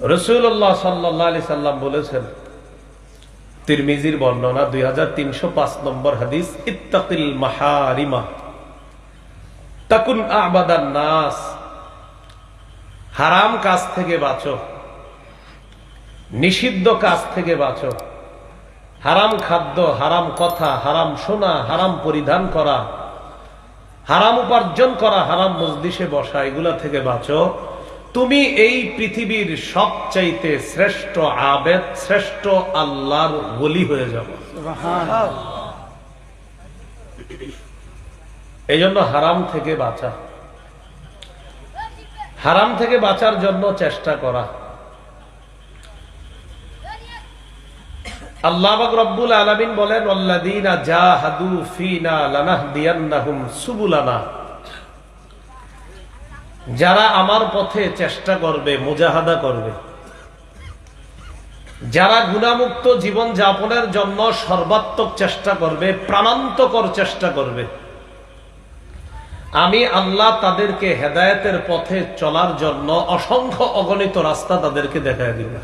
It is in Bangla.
রসুল্লাহ সাল্লাহ আলি সাল্লাম বলেছেন, তিরমিজির বর্ণনা দুই হাজার তিনশো পাঁচ নম্বর হাদিস, ইত্তাকিল মাহারিমা, তাকুন আবাদান নাস, হারাম কাজ থেকে বাঁচো, নিষিদ্ধ কাজ থেকে বাঁচো, হারাম খাদ্য, হারাম কথা, হারাম শোনা, হারাম পরিধান করা, হারাম উপার্জন করা, হারাম মজলিসে বসা, এগুলা থেকে বাঁচো। তুমি এই পৃথিবীর সবচাইতে শ্রেষ্ঠ আবেদ, শ্রেষ্ঠ আল্লাহর বলি হয়ে যাব এই জন্য হারাম থেকে বাঁচা। হারাম থেকে বাঁচার জন্য চেষ্টা করা। আল্লাহ রব্বুল আলমিন বলেন অল্লাদিনা জাহাদু ফিনা লানাহদিয়ান্নাহুম সুবুলানা। যারা আমার পথে চেষ্টা করবে, মুজাহাদা করবে। যারা গুণামুক্ত জীবন যাপনের জন্য সর্বাত্মক চেষ্টা করবে, প্রাণান্তকর চেষ্টা করবে। আমি আল্লাহ তাদেরকে হেদায়েতের পথে চলার জন্য অসংখ্য অগণিত রাস্তা তাদেরকে দেখা দিব।